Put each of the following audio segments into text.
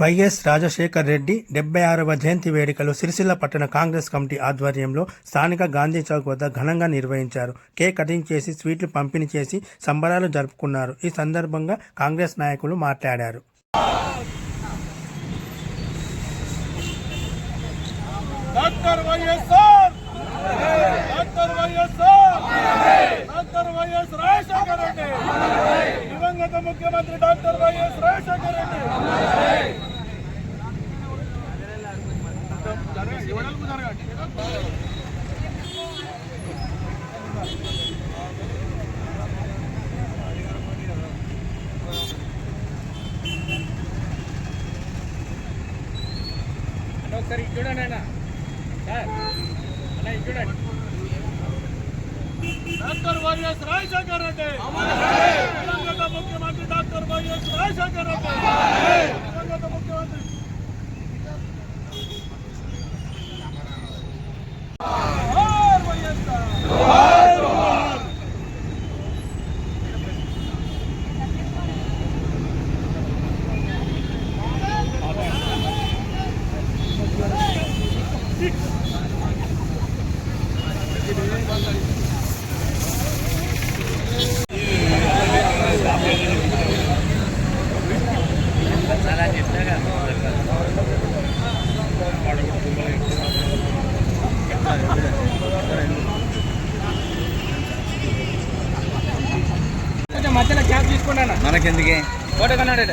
YS Rajasekhar Reddy డెబ్బై ఆరవ జయంతి వేడుకలు సిరిసిల్ల పట్టణ కాంగ్రెస్ కమిటీ ఆధ్వర్యంలో స్థానిక గాంధీ చౌక్ వద్ద ఘనంగా నిర్వహించారు. కేక్ కటింగ్ చేసి స్వీట్లు పంపిణీ చేసి సంబరాలు జరుపుకున్నారు. ఈ సందర్భంగా కాంగ్రెస్ నాయకులు మాట్లాడారు. Doctor YSR! Doctor YSR! Doctor YS Reddy! దివంగత ముఖ్యమంత్రి డాక్టర్ వైఎస్ రాజశేఖర రెడ్డి ఎవడలకు జరగండి ఒకసారి చూడండి అన్న. సార్ అన్న చూడండి. Doctor YS Rajasekhar Reddy. దివంగత ముఖ్యమంత్రి డాక్టర్ వైఎస్ రాజశేఖర్ రెడ్డి. దివంగత ముఖ్యమంత్రి. మధ్యలో క్యాప్ తీసుకోండి మనకెందుకే? ఫోటో కన్నాడు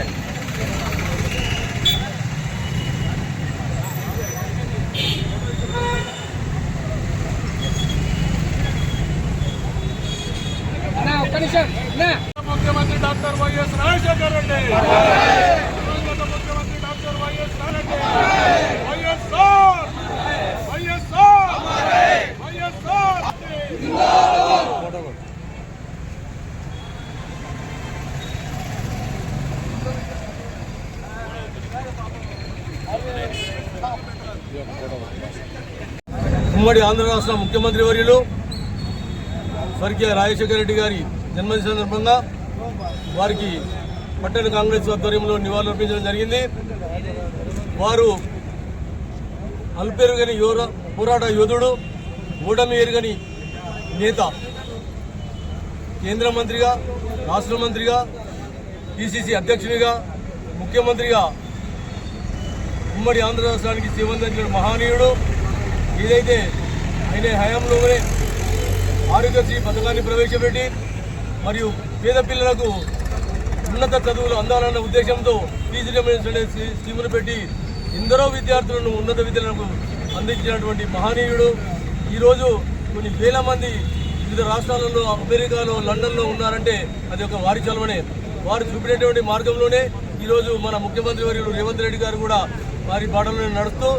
ఒక్క నిమిషం డాక్టర్ వైఎస్ రాజశేఖర్ రెడ్డి. దివంగత ముఖ్యమంత్రి doctor YS Reddy YSR! YSR! YSR! ఉమ్మడి ఆంధ్ర రాష్ట్ర ముఖ్యమంత్రి వర్యులు స్వర్గీయ రాజశేఖర రెడ్డి గారి జన్మదిన సందర్భంగా వారికి పట్టణ కాంగ్రెస్ ఆధ్వర్యంలో నివాళులర్పించడం జరిగింది. వారు అల్పెరుగని యోర పోరాట యోధుడు ఓటమి ఎరుగని నేత కేంద్ర మంత్రిగా రాష్ట్ర మంత్రిగా పిసిసి అధ్యక్షునిగా ముఖ్యమంత్రిగా ఉమ్మడి ఆంధ్ర రాష్ట్రానికి సేవందించిన మహానీయుడు. ఏదైతే ఆయన హయాంలోనే ఆరోగ్యశ్రీ పథకాన్ని ప్రవేశపెట్టి మరియు పేద పిల్లలకు ఉన్నత చదువులు అందాలన్న ఉద్దేశంతో ఫీజు రియంబర్స్మెంట్ స్కీములు పెట్టి ఎందరో విద్యార్థులను ఉన్నత విద్యలకు అందించినటువంటి మహనీయుడు. ఈరోజు కొన్ని వేల మంది వివిధ రాష్ట్రాలలో అమెరికాలో లండన్లో ఉన్నారంటే అది ఒక వారి చలవనే. వారు చూపినటువంటి మార్గంలోనే ఈరోజు మన ముఖ్యమంత్రి వర్యులు రేవంత్ రెడ్డి గారు కూడా వారి బాటలో నడుస్తూ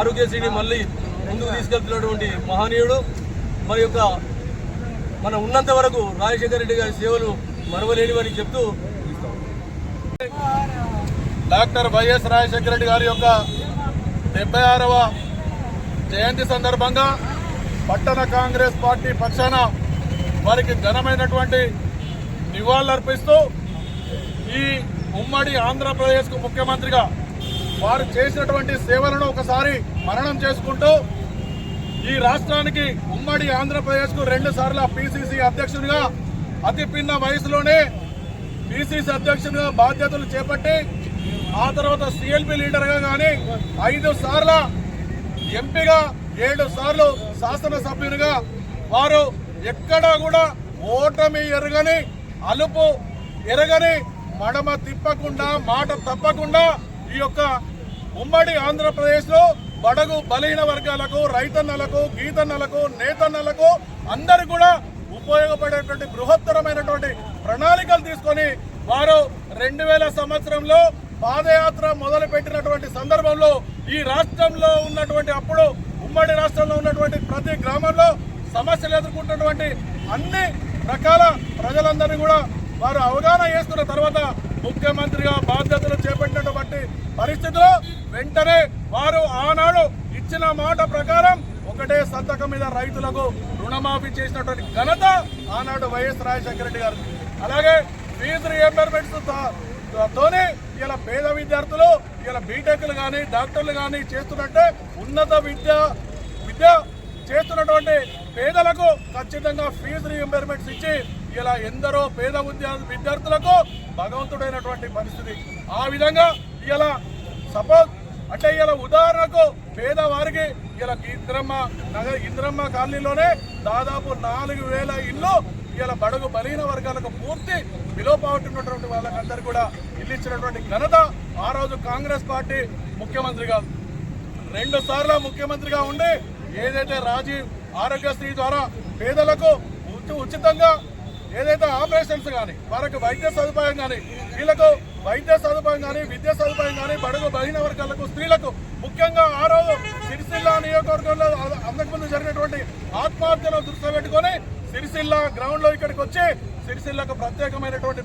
ఆరోగ్యశ్రీని మళ్ళీ ముందుకు తీసుకెళ్తున్నటువంటి మహనీయుడు. మరి యొక్క మన ఉన్నంత వరకు రాజశేఖర రెడ్డి గారి సేవలు మరవలేనివని చెప్తూ డాక్టర్ వైఎస్ రాజశేఖర రెడ్డి గారి యొక్క డెబ్బై ఆరవ జయంతి సందర్భంగా పట్టణ కాంగ్రెస్ పార్టీ పక్షాన వారికి ఘనమైనటువంటి నివాళులర్పిస్తూ ఈ ఉమ్మడి ఆంధ్రప్రదేశ్కు ముఖ్యమంత్రిగా వారు చేసినటువంటి సేవలను ఒకసారి మరణం చేసుకుంటూ ఈ రాష్ట్రానికి ఉమ్మడి ఆంధ్రప్రదేశ్కు రెండు సార్ల పిసిసి అధ్యక్షునిగా అతి పిన్న వయసులోనే బీసీసీ అధ్యక్షునిగా బాధ్యతలు చేపట్టి ఆ తర్వాత సిఎల్పి లీడర్గా కానీ ఐదు సార్ల ఎంపీగా ఏడు సార్లు శాసనసభ్యునిగా వారు ఎక్కడా కూడా ఓటమి ఎరగని అలుపు ఎరగని మడమ తిప్పకుండా మాట తప్పకుండా ఈ యొక్క ఉమ్మడి ఆంధ్రప్రదేశ్లో బడగు బలహీన వర్గాలకు రైతన్నలకు గీతన్నలకు నేతన్నలకు అందరు కూడా ఉపయోగపడేటువంటి బృహత్తరమైనటువంటి ప్రణాళికలు తీసుకొని వారు రెండు వేల సంవత్సరంలో పాదయాత్ర మొదలు పెట్టినటువంటి సందర్భంలో ఈ రాష్ట్రంలో ఉన్నటువంటి అప్పుడు ఉమ్మడి రాష్ట్రంలో ఉన్నటువంటి ప్రతి గ్రామంలో సమస్యలు ఎదుర్కొంటున్నటువంటి అన్ని రకాల ప్రజలందరినీ కూడా వారు అవగాహన చేసుకున్న తర్వాత ముఖ్యమంత్రిగా బాధ్యతలు చేపట్టినటువంటి పరిస్థితిలో వెంటనే వారు ఆనాడు ఇచ్చిన మాట ప్రకారం ఒకటే సంతకం మీద రైతులకు రుణమాఫీ చేసినటువంటి ఘనత ఆనాడు వైఎస్ రాజశేఖర రెడ్డి గారు. అలాగే ఫీజు రియంబర్మెంట్స్ తోనే ఇలా పేద విద్యార్థులు ఇలా బీటెక్లు కానీ డాక్టర్లు కానీ చేస్తున్నట్టే ఉన్నత విద్య విద్య చేస్తున్నటువంటి పేదలకు ఖచ్చితంగా ఫీజు రియంబర్మెంట్స్ ఇచ్చి ఇలా ఎందరో పేద విద్యార్థులకు భగవంతుడైనటువంటి పరిస్థితి. ఆ విధంగా ఇలా సపోజ్ అంటే ఇలా ఉదాహరణకు పేదవారికి ఇలా ఇంద్రమ్మ నగర ఇంద్రమ్మ కాలనీలోనే దాదాపు నాలుగు వేల ఇల్లు ఇలా బడుగు బలహీన వర్గాలకు పూర్తి బిలో పావర్టీ ఉన్నటువంటి వాళ్ళకందరూ కూడా ఇల్లు ఇచ్చినటువంటి ఘనత ఆ రోజు కాంగ్రెస్ పార్టీ ముఖ్యమంత్రిగా రెండు సార్లు ముఖ్యమంత్రిగా ఉండి ఏదైతే రాజీవ్ ఆరోగ్యశ్రీ ద్వారా పేదలకు ఉచితంగా ఏదైతే ఆపరేషన్స్ కానీ వారికి వైద్య సదుపాయం కానీ వీళ్ళకు వైద్య సదుపాయం కానీ విద్యా సదుపాయం కానీ బడుగు బలహీన వర్గాలకు స్త్రీలకు ముఖ్యంగా ఆ రోజు సిరిసిల్ల నియోజకవర్గంలో అంతకుముందు జరిగినటువంటి ఆత్మహత్యను దృష్టి పెట్టుకొని సిరిసిల్ల గ్రౌండ్లో ఇక్కడికి వచ్చి సిరిసిల్లకు ప్రత్యేకమైనటువంటి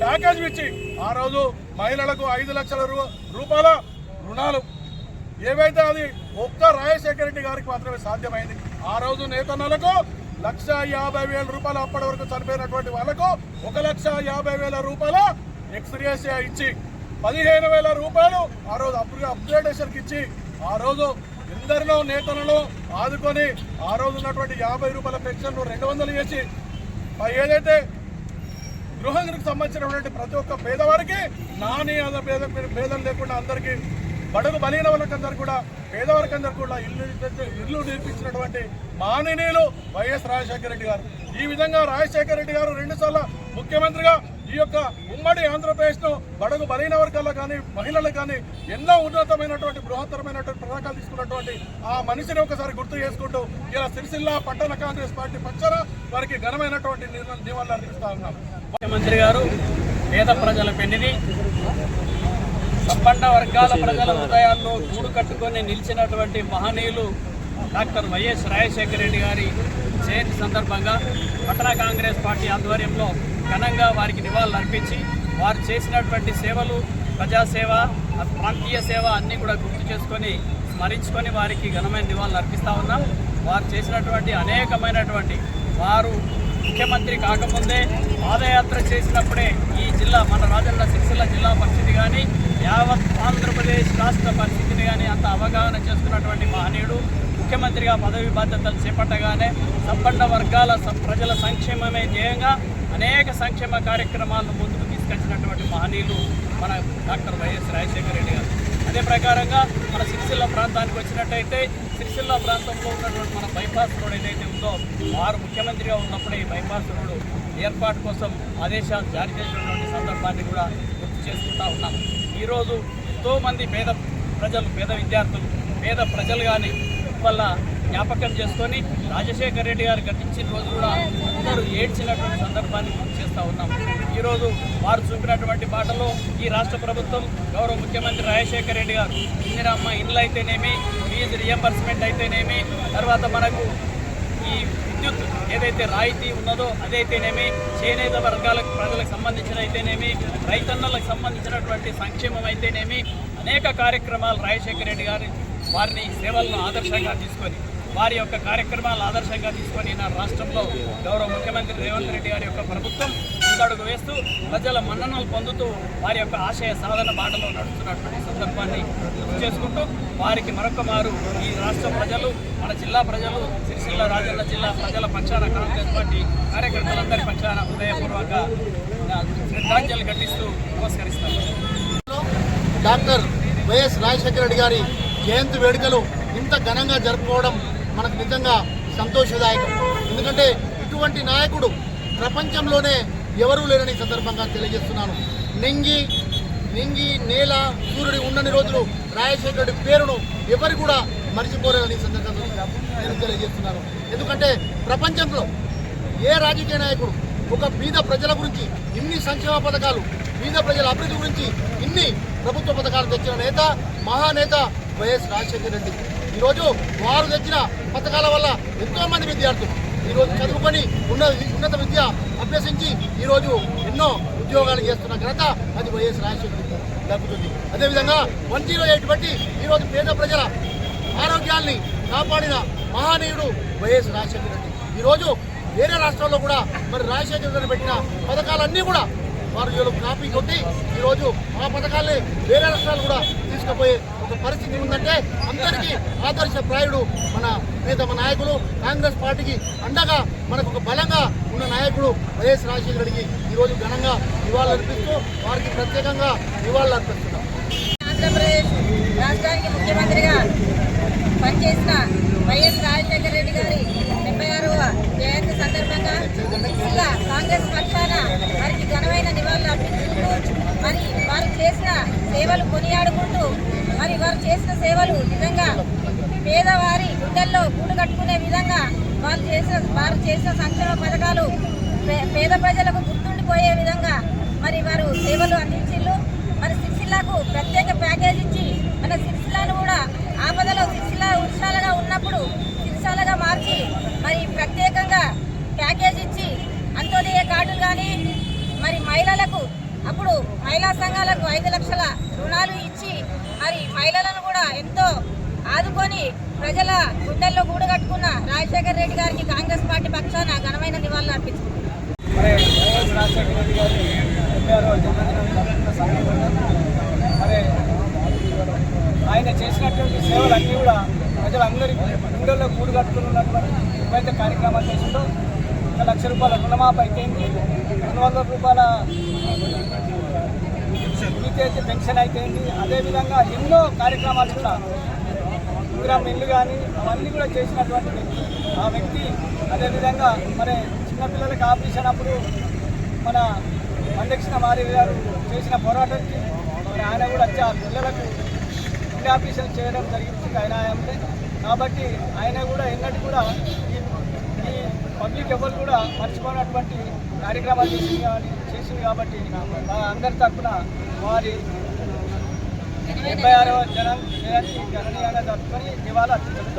ప్యాకేజ్ ఇచ్చి ఆ రోజు మహిళలకు ఐదు లక్షల రూ- రూపాయల రుణాలు. ఏవైతే అది ఒక్క రాజశేఖర రెడ్డి గారికి మాత్రమే సాధ్యమైంది. ఆ రోజు నేతన్నలకు లక్ష యాభై వేల రూపాయలు అప్పటి వరకు చనిపోయినటువంటి వాళ్ళకు ఒక లక్ష యాభై వేల రూపాయల ఎక్స్గ్రేషియా ఇచ్చి పదిహేను వేల రూపాయలు ఆ రోజు అప్గ్రే అప్గ్రేడేషన్కి ఇచ్చి ఆ రోజు ఎందరినో నేతలను ఆదుకొని ఆ రోజు ఉన్నటువంటి యాభై రూపాయల పెన్షన్ రెండు వందలు చేసి ఏదైతే గృహానికి సంబంధించినటువంటి ప్రతి ఒక్క పేదవారికి నాని అదే పేద భేదం లేకుండా అందరికీ బడుగు బలహీన వాళ్ళకందరూ కూడా పేదవారికి కూడా ఇల్లు ఇల్లు నిర్మించినటువంటి మాననీయులు వైఎస్ రాజశేఖర రెడ్డి గారు. ఈ విధంగా రాజశేఖర రెడ్డి గారు రెండుసార్లు ముఖ్యమంత్రిగా ఈ యొక్క ఉమ్మడి ఆంధ్రప్రదేశ్ను బడుగు బలహీన వర్గాల్లో కానీ మహిళలు కానీ ఎన్నో ఉన్నతమైనటువంటి బృహత్తరమైనటువంటి పథకాలు తీసుకున్నటువంటి ఆ మనిషిని ఒకసారి గుర్తు చేసుకుంటూ ఇలా సిరిసిల్ల పట్టణ కాంగ్రెస్ పార్టీ పక్షాన వారికి ఘనమైనటువంటి నివాళులు అర్పిస్తా ఉన్నాం. ముఖ్యమంత్రి గారు పేద ప్రజల పెన్నిని సంపన్న వర్గాల ప్రజల హృదయాల్లో గూడు కట్టుకొని నిలిచినటువంటి మహనీయులు డాక్టర్ వైఎస్ రాజశేఖర రెడ్డి గారి జయంతి సందర్భంగా పట్టణ కాంగ్రెస్ పార్టీ ఆధ్వర్యంలో ఘనంగా వారికి నివాళులు అర్పించి వారు చేసినటువంటి సేవలు ప్రజాసేవ ప్రాంతీయ సేవ అన్నీ కూడా గుర్తు చేసుకొని స్మరించుకొని వారికి ఘనమైన నివాళులు అర్పిస్తా ఉన్నాం. వారు చేసినటువంటి అనేకమైనటువంటి వారు ముఖ్యమంత్రి కాకముందే పాదయాత్ర చేసినప్పుడే ఈ జిల్లా మన రాజన్న సిరిసిల్ల జిల్లా పరిస్థితి కానీ యావత్ ఆంధ్రప్రదేశ్ రాష్ట్ర పరిస్థితిని కానీ అంత అవగాహన చేసుకున్నటువంటి మహనీయుడు ముఖ్యమంత్రిగా పదవి బాధ్యతలు చేపట్టగానే సంపన్న వర్గాల ప్రజల సంక్షేమమే ధ్యేయంగా అనేక సంక్షేమ కార్యక్రమాలను ముందుకు తీసుకొచ్చినటువంటి మహనీయులు మన డాక్టర్ వైఎస్ రాజశేఖర రెడ్డి గారు. అదే ప్రకారంగా మన సిరిసిల్ల ప్రాంతానికి వచ్చినట్టయితే సిరిసిల్ల ప్రాంతంలో ఉన్నటువంటి మన బైపాస్ రోడ్ ఏదైతే ఉందో వారు ముఖ్యమంత్రిగా ఉన్నప్పుడే ఈ బైపాస్ రోడ్డు ఏర్పాటు కోసం ఆదేశాలు జారీ చేసినటువంటి సందర్భాన్ని కూడా గుర్తు చేసుకుంటా ఉన్నాం ఈరోజు ఎంతోమంది పేద ప్రజలు పేద విద్యార్థులు పేద ప్రజలు కానీ వల్ల జ్ఞాపకం చేసుకొని రాజశేఖర రెడ్డి గారు గతించిన రోజు కూడా అందరూ ఏడ్చినటువంటి సందర్భాన్ని గుర్తు చేస్తూ ఉన్నాం. ఈరోజు వారు చూపినటువంటి బాటలో ఈ రాష్ట్ర ప్రభుత్వం గౌరవ ముఖ్యమంత్రి రాజశేఖర రెడ్డి గారు. ఇందిరమ్మ ఇండ్లు అయితేనేమి ఫీజు రియంబర్స్మెంట్ అయితేనేమి తర్వాత మనకు ఈ విద్యుత్ ఏదైతే రాయితీ ఉన్నదో అదైతేనేమి చేనేత వర్గాలకు ప్రజలకు సంబంధించిన అయితేనేమి రైతన్నలకు సంబంధించినటువంటి సంక్షేమం అయితేనేమి అనేక కార్యక్రమాలు రాజశేఖర రెడ్డి గారి వారిని సేవలను ఆదర్శంగా తీసుకొని వారి యొక్క కార్యక్రమాలు ఆదర్శంగా తీసుకొని నా రాష్ట్రంలో గౌరవ ముఖ్యమంత్రి రేవంత్ రెడ్డి గారి యొక్క ప్రభుత్వం ముందడుగు వేస్తూ ప్రజల మన్ననలు పొందుతూ వారి యొక్క ఆశయ సాధన బాటలో నడుస్తున్నటువంటి సందర్భాన్ని గుర్తు చేసుకుంటూ వారికి మరొక మారు ఈ రాష్ట్ర ప్రజలు మన జిల్లా ప్రజలు సిరిసిల్ల రాజన్న జిల్లా ప్రజల పక్షాన కాంగ్రెస్ పార్టీ కార్యకర్తలందరి పక్షాన హృదయపూర్వక శ్రద్ధాంజలి ఘటిస్తూ నమస్కరిస్తాను డాక్టర్ వైఎస్ రాజశేఖర రెడ్డి గారి జయంతి వేడుకలు ఇంత ఘనంగా జరుపుకోవడం మనకు నిజంగా సంతోషదాయకం. ఎందుకంటే ఇటువంటి నాయకుడు ప్రపంచంలోనే ఎవరూ లేరని సందర్భంగా తెలియజేస్తున్నాను. నింగి నింగి నేల సూర్యుడి ఉన్నన్ని రోజులు రాజశేఖర రెడ్డి పేరును ఎవరు కూడా మర్చిపోలేదని సందర్భంగా నేను తెలియజేస్తున్నాను. ఎందుకంటే ప్రపంచంలో ఏ రాజకీయ నాయకుడు ఒక బీద ప్రజల గురించి ఇన్ని సంక్షేమ పథకాలు బీద ప్రజల అభివృద్ధి గురించి ఇన్ని ప్రభుత్వ పథకాలు తెచ్చిన నేత మహానేత వైఎస్ రాజశేఖర రెడ్డి. ఈరోజు వారు తెచ్చిన పథకాల వల్ల ఎంతోమంది విద్యార్థులు ఈరోజు చదువుకొని ఉన్న ఉన్నత విద్య అభ్యసించి ఈరోజు ఎన్నో ఉద్యోగాలు చేస్తున్న ఘనత అది వైఎస్ రాజశేఖర దక్కుతుంది అదేవిధంగా వన్ జీరో ఎయిట్ బట్టి ఈరోజు పేద ప్రజల ఆరోగ్యాల్ని కాపాడిన మహానీయుడు వైఎస్ రాజశేఖర రెడ్డి. ఈరోజు వేరే రాష్ట్రాల్లో కూడా మరి రాజశేఖర రెడ్డి పెట్టిన పథకాలన్నీ కూడా వారు కాపీ కొట్టి ఈరోజు ఆ పథకాలే వేరే రాష్ట్రాలు కూడా తీసుకుపోయే ఒక పరిస్థితి ఉందంటే అందరికీ ఆదర్శప్రాయుడు మన నేత మన నాయకులు కాంగ్రెస్ పార్టీకి అండగా మనకు ఒక బలంగా ఉన్న నాయకుడు వైఎస్ రాజశేఖర రెడ్డికి ఈరోజు ఘనంగా నివాళులర్పిస్తూ వారికి ప్రత్యేకంగా నివాళులర్పిస్తున్నాం ఆంధ్రప్రదేశ్ రాష్ట్రానికి ముఖ్యమంత్రిగా పనిచేసిన వైఎస్ రాజశేఖర రెడ్డి గారి జయంతి సందర్భంగా జిల్లా కాంగ్రెస్ పక్షాన వారికి ఘనమైన నివాళులు అర్పించుకుంటూ మరి వారు చేసిన సేవలు కొనియాడుకుంటూ మరి వారు చేసిన సేవలు నిజంగా పేదవారి గుండెల్లో గూడు కట్టుకునే విధంగా వాళ్ళు చేసిన వారు చేసిన సంక్షేమ పథకాలు పే- పేద ప్రజలకు గుర్తుండిపోయే విధంగా మరి వారు సేవలు అందించిళ్ళు. మరి సిరిసిల్లాకు ప్రత్యేక ప్యాకేజ్ ఇచ్చి మన సిరిసిల్లాను కూడా ఆపదలో సిరిసిల్ల ఉత్సాలుగా ఉన్నప్పుడు సిరిసాలగా మార్చి మరి ప్రత్యేకంగా ప్యాకేజ్ ఇచ్చి అంత్యోదయ కార్డులు కానీ మరి మహిళలకు అప్పుడు మహిళా సంఘాలకు ఐదు లక్షల రుణాలు ఇచ్చి మరి మహిళలను కూడా ఎంతో ఆదుకొని ప్రజల గుండెల్లో గూడు కట్టుకున్న రాజశేఖర రెడ్డి గారికి కాంగ్రెస్ పార్టీ పక్షాన ఘనమైన నివాళులు అర్పించుకుంటున్నారు ఆయన చేసినటువంటి సేవలన్నీ కూడా ప్రజలందరి గుండెల్లో కూడు కట్టుకున్నటువంటి ఏవైతే కార్యక్రమాలు చేసిందో ఒక లక్ష రూపాయల రుణమాఫీ అయితేంది రెండు వందల రూపాయల అయితే పెన్షన్ అయితేంది అదేవిధంగా ఎన్నో కార్యక్రమాలు కూడా ఇందిరా మిల్లు కానీ అవన్నీ కూడా చేసినటువంటి వ్యక్తి. ఆ వ్యక్తి అదేవిధంగా మరి చిన్నపిల్లలకి ఆపరేషన్ అప్పుడు మన మందక్షిణ మాదేవి గారు చేసిన పోరాటానికి మరి ఆయన కూడా వచ్చి ఆ పిల్లలకు గుండె చేయడం జరిగింది ఆయన అంటే కాబట్టి ఆయన కూడా ఎన్నటి కూడా ఈ ఈ పబ్లిక్ ఎవరు కూడా మర్చిపోయినటువంటి కార్యక్రమాలు చేసింది కానీ చేసింది కాబట్టి మా అందరి తరఫున వారి డెబ్బై ఆరవ జనం జయంతి గణనీయంగా జరుపుకొని ఇవాళ అత్యంత